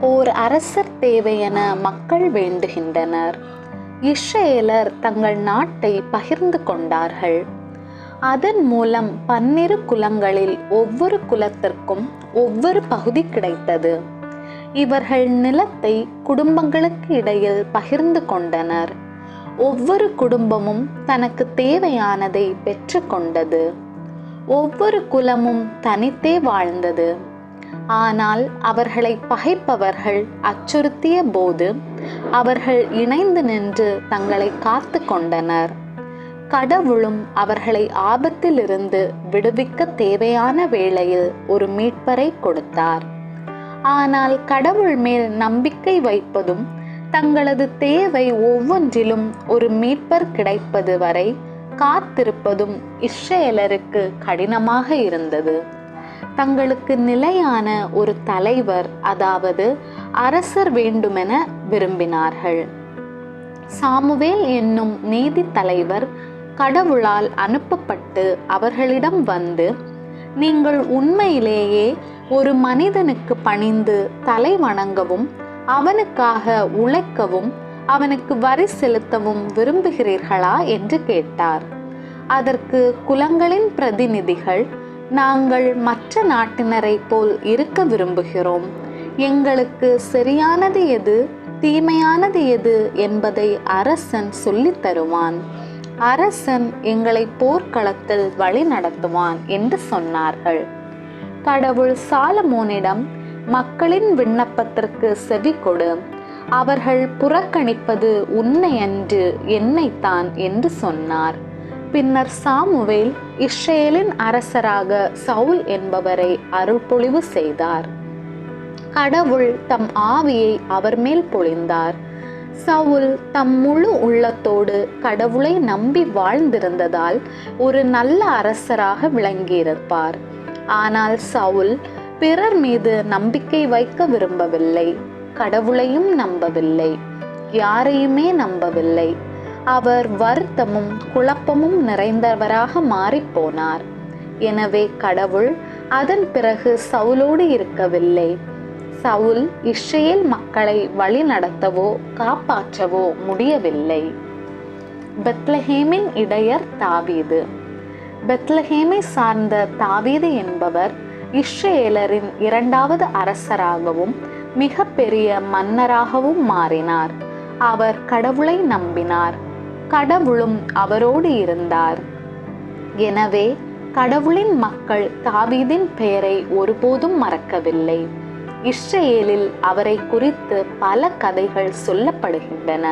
ஓர் அரசர் தேவையென மக்கள் வேண்டுகின்றனர். இஸ்ரேலர் தங்கள் நாட்டை பகிர்ந்து கொண்டார்கள். அதன் மூலம் பன்னிரு குலங்களில் ஒவ்வொரு குலத்திற்கும் ஒவ்வொரு பகுதி கிடைத்தது. இவர்கள் நிலத்தை குடும்பங்களுக்கு இடையில் பகிர்ந்து கொண்டனர். ஒவ்வொரு குடும்பமும் தனக்கு தேவையானதை பெற்றுக்கொண்டது ஒவ்வொரு குலமும் தனித்தே வாழ்ந்தது. ஆனால் அவர்களை பகைப்பவர்கள் அச்சுறுத்திய போது அவர்கள் இணைந்து நின்று தங்களை காத்து கொண்டனர். கடவுளும் அவர்களை ஆபத்திலிருந்து விடுவிக்க தேவையான வேளையில் ஒரு மீட்பரை கொடுத்தார். ஆனால் கடவுள் மேல் நம்பிக்கை வைப்பதும் தங்களது தேவை ஒவ்வொன்றிலும் ஒரு மீட்பர் கிடைப்பது வரை காத்திருப்பதும் இஸ்ரேலருக்கு கடினமாக இருந்தது. தங்களுக்கு நிலையான ஒரு தலைவர் அதாவது அரசர் வேண்டுமென விரும்பினார்கள். சாமுவேல் என்னும் நீதி தலைவர் கடவுளால் அனுப்பப்பட்டு அவர்களிடம் வந்து நீங்கள் உண்மையிலேயே ஒரு மனிதனுக்கு பணிந்து தலை வணங்கவும் அவனுக்காக உழைக்கவும் அவனுக்கு வரி செலுத்தவும் விரும்புகிறீர்களா? என்று கேட்டார். அதற்கு குலங்களின் பிரதிநிதிகள் நாங்கள் மற்ற நாட்டினரைப் போல் இருக்க விரும்புகிறோம். எங்களுக்கு சரியானது எது தீமையானது எது என்பதை அரசன் சொல்லித் தருவான். அரசன் எங்களை போர்க்களத்தில் வழி நடத்துவான் என்று சொன்னார்கள். கடவுள் சாலமோனிடம் மக்களின் விண்ணப்பத்திற்கு செவி கொடு. அவர்கள் புறக்கணிப்பது உண்மையன்று என்னைத்தான் என்று சொன்னார். பின்னர் சாமுவேல் இஸ்ரேலின் அரசராக சவுல் என்பவரை அருள்பொழிவு செய்தார். கடவுள் தம் ஆவியை அவர் மேல் பொழிந்தார். சவுல் தம் முழு உள்ளத்தோடு கடவுளை நம்பி வாழ்ந்திருந்ததால் ஒரு நல்ல அரசராக விளங்கியிருப்பார். ஆனால் சவுல் பிறர் மீது நம்பிக்கை வைக்க விரும்பவில்லை. கடவுளையும் நம்பவில்லை. யாரையுமே நம்பவில்லை. அவர் வருத்தமும் குழப்பமும் நிறைந்தவராக மாறிப்போனார். எனவே கடவுள் அதன் பிறகு சவுலோடு இருக்கவில்லை. சவுல் இஸ்ரேல் மக்களை வழி நடத்தவோ காப்பாற்றவோ முடியவில்லை. பெத்லஹேமின் இடையர் தாவீது. பெத்லஹேமை சார்ந்த தாவீது என்பவர் இஸ்ரேலரின் இரண்டாவது அரசராகவும் மிக பெரிய மன்னராகவும் மாறினார். அவர் கடவுளை நம்பினார். கடவுளும் அவரோடு இருந்தார். எனவே கடவுளின் மக்கள் தாவீதின் பெயரை ஒருபோதும் மறக்கவில்லை. இஸ்ரேலில் அவரை குறித்து பல கதைகள் சொல்லப்படுகின்றன.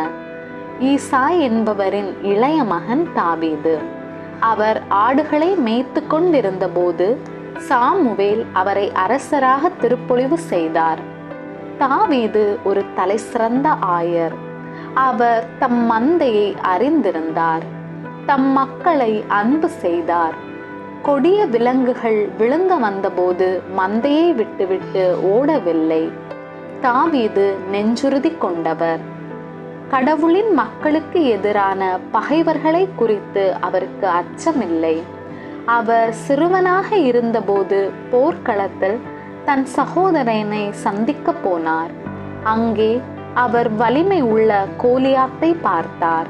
ஈசா என்பவரின் இளைய மகன் தாவீது. அவர் ஆடுகளை மேய்த்து கொண்டிருந்தபோது சாமுவேல் அவரை அரசராக திருப்பொழிவு செய்தார். தாவீது ஒரு தலைசிறந்த ஆயர். அவர் தம் மந்தையை அறிந்திருந்தார். தம் மக்களை அன்பு செய்தார். கொடிய விலங்குகள் விழுங்க வந்தபோது மந்தையை விட்டுவிட்டு ஓடவில்லை. தாவீது நெஞ்சுறுதி கொண்டவர். கடவுளின் மக்களுக்கு எதிரான பகைவர்களை குறித்து அவருக்கு அச்சமில்லை. அவர் சிறுவனாக இருந்தபோது போர்க்களத்தில் தன் சகோதரனை சந்திக்க போனார். அங்கே அவர் வலிமை உள்ள கோலியாத்தை பார்த்தார்.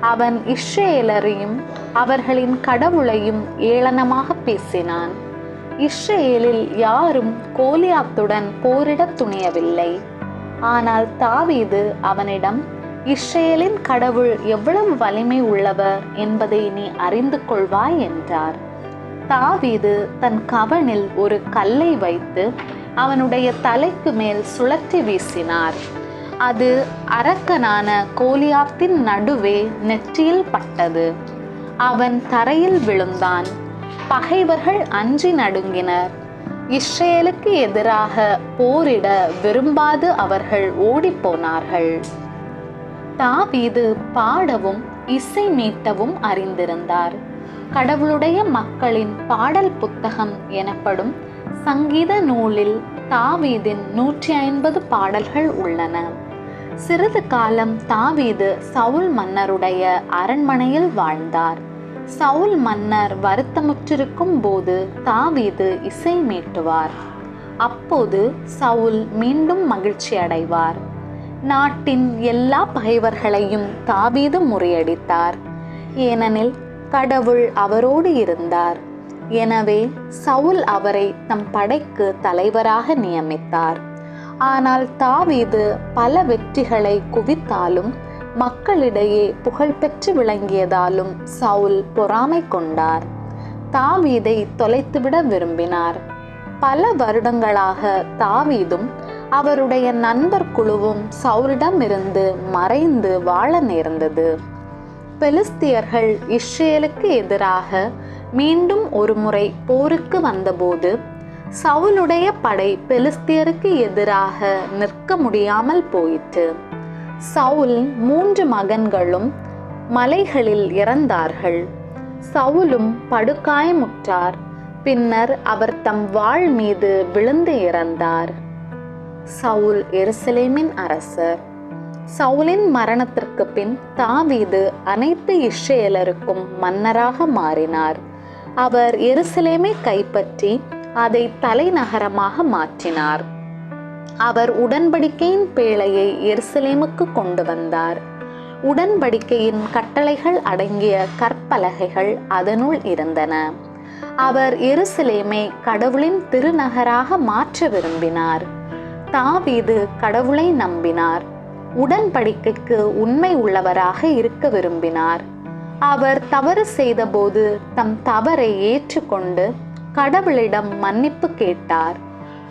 அவன் இஸ்ரேலரையும் அவர்களின் கடவுளையும் ஏளனமாக பேசினான். இஸ்ரேலில் யாரும் கோலியாத்துடன் போரிடத் துணியவில்லை. ஆனால் தாவீது அவனிடம் இஸ்ரேலின் கடவுள் எவ்வளவு வலிமை உள்ளவர் என்பதை நீ அறிந்து கொள்வாய் என்றார். தாவீது தன் கவனில் ஒரு கல்லை வைத்து அவனுடைய தலைக்கு மேல் சுழற்றி வீசினார். அது அரக்கனான கோலியாத்தின் நடுவே நெற்றியில் பட்டது. அவன் தரையில் விழுந்தான். பகைவர்கள் அஞ்சி நடுங்கினர். இஸ்ரேலுக்கு எதிராக போரிட விரும்பாது அவர்கள் ஓடிப்போனார்கள். தாவீது பாடவும் இசை மீட்டவும் அறிந்திருந்தார். கடவுளுடைய மக்களின் பாடல் புத்தகம் எனப்படும் சங்கீத நூலில் தாவீதின் நூற்றி ஐம்பது பாடல்கள் உள்ளன. சிறிது காலம் தாவீது சவுல் மன்னருடைய அரண்மனையில் வாழ்ந்தார். சவுல் மன்னர் வருத்தமுற்றிருக்கும் போது தாவீது இசை மீட்டுவார். அப்போது சவுல் மீண்டும் மகிழ்ச்சி அடைவார். நாட்டின் எல்லா பகைவர்களையும் தாவீது முறியடித்தார். ஏனெனில் கடவுள் அவரோடு இருந்தார். எனவே சவுல் அவரை தம் படைக்கு தலைவராக நியமித்தார். ஆனால் தாவீது பல வெற்றிகளை குவித்தாலும் மக்களிடையே புகழ்பெற்று விளங்கியதாலும் சவுல் பொறாமை கொண்டார். தாவீதை தொலைத்துவிட விரும்பினார். பல வருடங்களாக தாவீதும் அவருடைய நண்பர் குழுவும் சவுலிடமிருந்து மறைந்து வாழ நேர்ந்தது. பெலிஸ்தியர்கள் இஸ்ரேலுக்கு எதிராக மீண்டும் ஒரு முறை போருக்கு வந்தபோது சவுலுடைய படை பெலிஸ்தியருக்கு எதிராக நிற்க முடியாமல் போயிற்று. சவுல் மூன்று மகன்களும் மலைகளில் இறந்தார்கள். சவுலும் படுகாயமுற்றார். பின்னர் அவர் தம் வாழ் மீது விழுந்து இறந்தார். சவுல் எருசலேமின் அரசர். சவுலின் மரணத்திற்கு பின் தாவீது அனைத்து இஸ்ரேலருக்கும் மன்னராக மாறினார். அவர் எருசலேமை கைப்பற்றி அதை தலைநகரமாக மாற்றினார். அவர் உடன்படிக்கையின் பேழையை எருசலேமுக்கு கொண்டு வந்தார். உடன்படிக்கையின் கட்டளைகள் அடங்கிய கற்பலகைகள் அதனுள் இருந்தன. அவர் எருசலேமை கடவுளின் திருநகராக மாற்ற விரும்பினார். தாவீது கடவுளை நம்பினார். உடன்படிக்கைக்கு உண்மை உள்ளவராக இருக்க விரும்பினார். அவர் தவறு செய்தபோது தம் தவறை ஏற்றுக்கொண்டு கடவுளிடம் மன்னிப்பு கேட்டார்.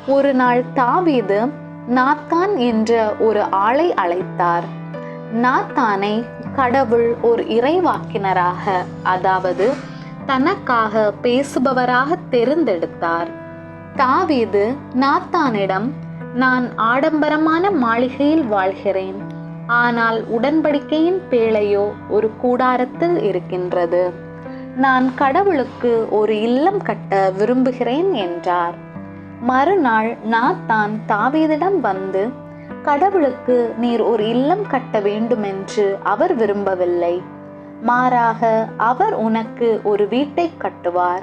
ஒரு நாள் தாவீது நாத்தான் என்ற ஒரு ஆளை அழைத்தார். நாத்தானை கடவுள் ஒரு இறைவாக்கினராக அதாவது தனக்காக பேசுபவராக தேர்ந்தெடுத்தார். தாவீது நாத்தானிடம் நான் ஆடம்பரமான மாளிகையில் வாழ்கிறேன். ஆனால் உடன்படிக்கையின் பேழையோ ஒரு கூடாரத்தில் இருக்கின்றது. நான் கடவுளுக்கு ஒரு இல்லம் கட்ட விரும்புகிறேன் என்றார். மறுநாள் நாத்தான் தாவீதிடம் வந்து கடவுளுக்கு நீர் ஒரு இல்லம் கட்ட வேண்டுமென்று அவர் விரும்பவில்லை. மாறாக அவர் உனக்கு ஒரு வீட்டை கட்டுவார்.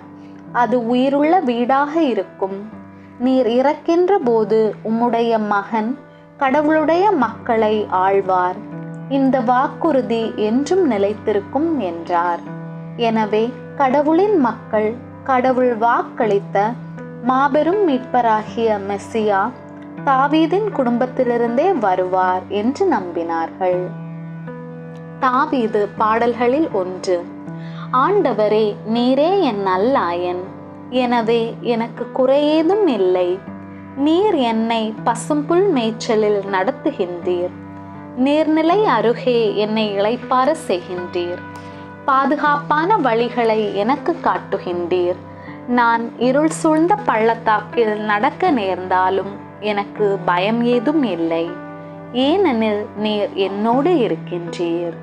அது உயிருள்ள வீடாக இருக்கும். நீர் இறக்கின்ற போது உம்முடைய மகன் கடவுளுடைய மக்களை ஆழ்வார். இந்த வாக்குறுதி என்றும் நிலைத்திருக்கும் என்றார். எனவே கடவுளின் மக்கள் கடவுள் வாக்களித்த மாபெரும் மீட்பராகிய மெஸ்ஸியா தாவீதின் குடும்பத்திலிருந்தே வருவார் என்று நம்பினார்கள். தாவீது பாடல்களில் ஒன்று ஆண்டவரே நீரே என் நல்லாயன். எனவே எனக்கு குறையேதும் இல்லை. நீர் என்னை பசும்புல் மேய்ச்சலில் நடத்துகின்றீர். நீர்நிலை அருகே என்னை இளைப்பார செய்கின்றீர். பாதுகாப்பான வழிகளை எனக்கு காட்டுகின்றீர். நான் இருள் சூழ்ந்த பள்ளத்தாக்கில் நடக்க நேர்ந்தாலும் எனக்கு பயம் ஏதும் இல்லை. ஏனெனில் நீர் என்னோடு இருக்கின்றீர்.